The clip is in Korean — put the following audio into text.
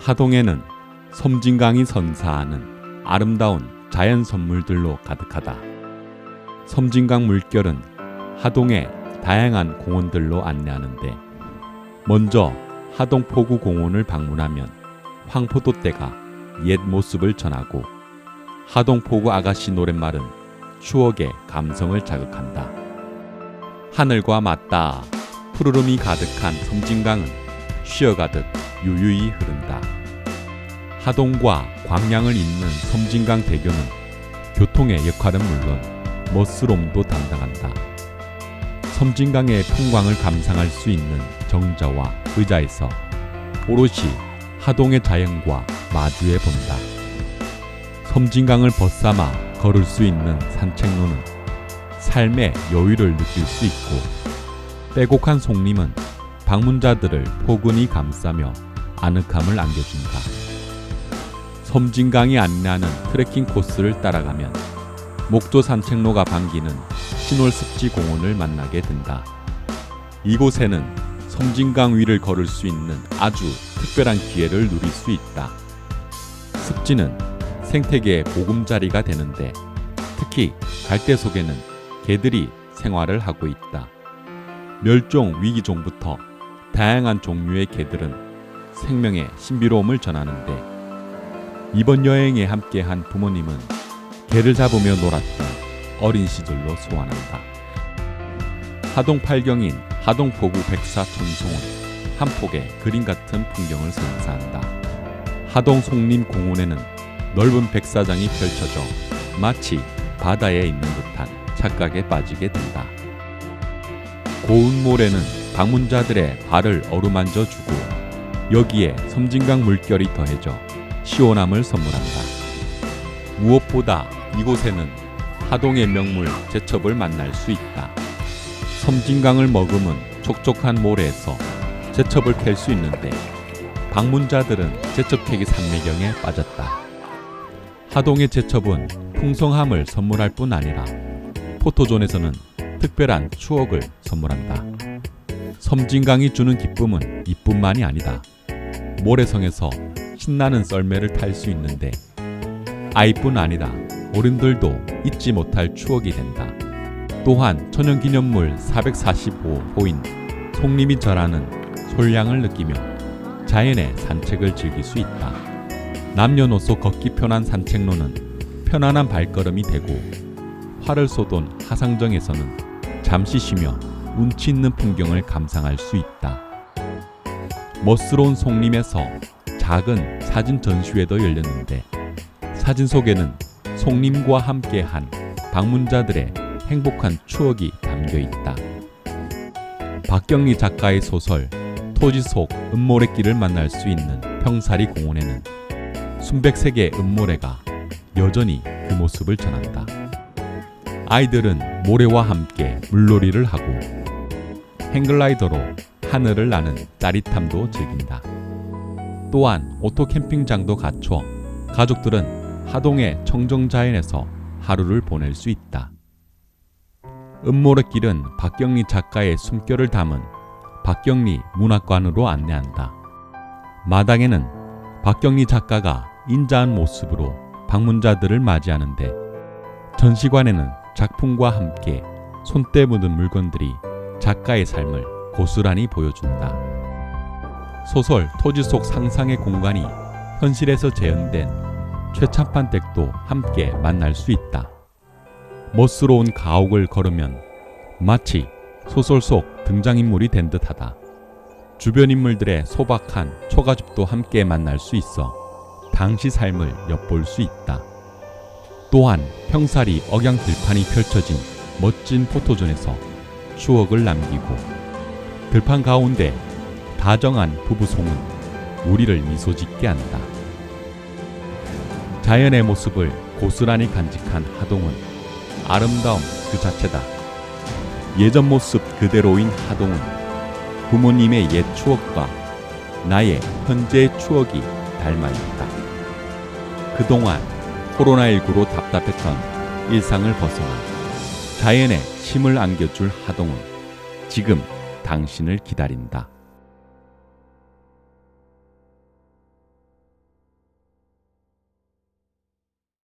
하동에는 섬진강이 선사하는 아름다운 자연 선물들로 가득하다. 섬진강 물결은 하동의 다양한 공원들로 안내하는데 먼저 하동 포구 공원을 방문하면 황포도 떼가 옛 모습을 전하고 하동 포구 아가씨 노랫말은 추억의 감성을 자극한다. 하늘과 맞닿아 푸르름이 가득한 섬진강은 쉬어가듯 유유히 흐른다. 하동과 광양을 잇는 섬진강 대교는 교통의 역할은 물론 멋스러움도 담당한다. 섬진강의 풍광을 감상할 수 있는 정자와 의자에서 오롯이 하동의 자연과 마주해 본다. 섬진강을 벗삼아 걸을 수 있는 산책로는 삶의 여유를 느낄 수 있고 빼곡한 송림은 방문자들을 포근히 감싸며 아늑함을 안겨준다. 섬진강이 안내하는 트레킹 코스를 따라가면 목조 산책로가 반기는 신월습지 공원을 만나게 된다. 이곳에는 섬진강 위를 걸을 수 있는 아주 특별한 기회를 누릴 수 있다. 습지는 생태계의 보금자리가 되는데 특히 갈대 속에는 개들이 생활을 하고 있다. 멸종 위기종부터 다양한 종류의 개들은 생명의 신비로움을 전하는데 이번 여행에 함께한 부모님은 개를 잡으며 놀았던 어린 시절로 소환한다. 하동 팔경인 하동 포구 백사 천송은 한 폭의 그림 같은 풍경을 선사한다. 하동 송림 공원에는 넓은 백사장이 펼쳐져 마치 바다에 있는 듯한 착각에 빠지게 된다. 고운 모래는 방문자들의 발을 어루만져 주고 여기에 섬진강 물결이 더해져 시원함을 선물한다. 무엇보다 이곳에는 하동의 명물 제첩을 만날 수 있다. 섬진강을 머금은 촉촉한 모래에서 제첩을 캘 수 있는데 방문자들은 제첩 캐기 산매경에 빠졌다. 하동의 제첩은 풍성함을 선물할 뿐 아니라 포토존에서는 특별한 추억을 선물한다. 섬진강이 주는 기쁨은 이뿐만이 아니다. 모래성에서 신나는 썰매를 탈 수 있는데 아이뿐 아니라 어른들도 잊지 못할 추억이 된다. 또한 천연기념물 445호인 송림이 절하는 솔량을 느끼며 자연의 산책을 즐길 수 있다. 남녀노소 걷기 편한 산책로는 편안한 발걸음이 되고 활을 쏟은 하상정에서는 잠시 쉬며 운치 있는 풍경을 감상할 수 있다. 멋스러운 송림에서 작은 사진 전시회도 열렸는데 사진 속에는 송림과 함께한 방문자들의 행복한 추억이 담겨 있다. 박경리 작가의 소설 토지 속 은모래길을 만날 수 있는 평사리 공원에는 순백색의 은모래가 여전히 그 모습을 전한다. 아이들은 모래와 함께 물놀이를 하고 행글라이더로 하늘을 나는 짜릿함도 즐긴다. 또한 오토 캠핑장도 갖춰 가족들은 하동의 청정자연에서 하루를 보낼 수 있다. 음모래길은 박경리 작가의 숨결을 담은 박경리 문학관으로 안내한다. 마당에는 박경리 작가가 인자한 모습으로 방문자들을 맞이하는데 전시관에는 작품과 함께 손때 묻은 물건들이 작가의 삶을 고스란히 보여준다. 소설 토지 속 상상의 공간이 현실에서 재현된 최찬판 댁도 함께 만날 수 있다. 멋스러운 가옥을 걸으면 마치 소설 속 등장인물이 된 듯하다. 주변 인물들의 소박한 초가집도 함께 만날 수 있어 당시 삶을 엿볼 수 있다. 또한 평사리 억양 들판이 펼쳐진 멋진 포토존에서 추억을 남기고 들판 가운데 다정한 부부송은 우리를 미소 짓게 한다. 자연의 모습을 고스란히 간직한 하동은 아름다움 그 자체다. 예전 모습 그대로인 하동은 부모님의 옛 추억과 나의 현재의 추억이 닮아 있다. 그동안 코로나19로 답답했던 일상을 벗어나 자연에 힘을 안겨줄 하동은 지금 당신을 기다린다.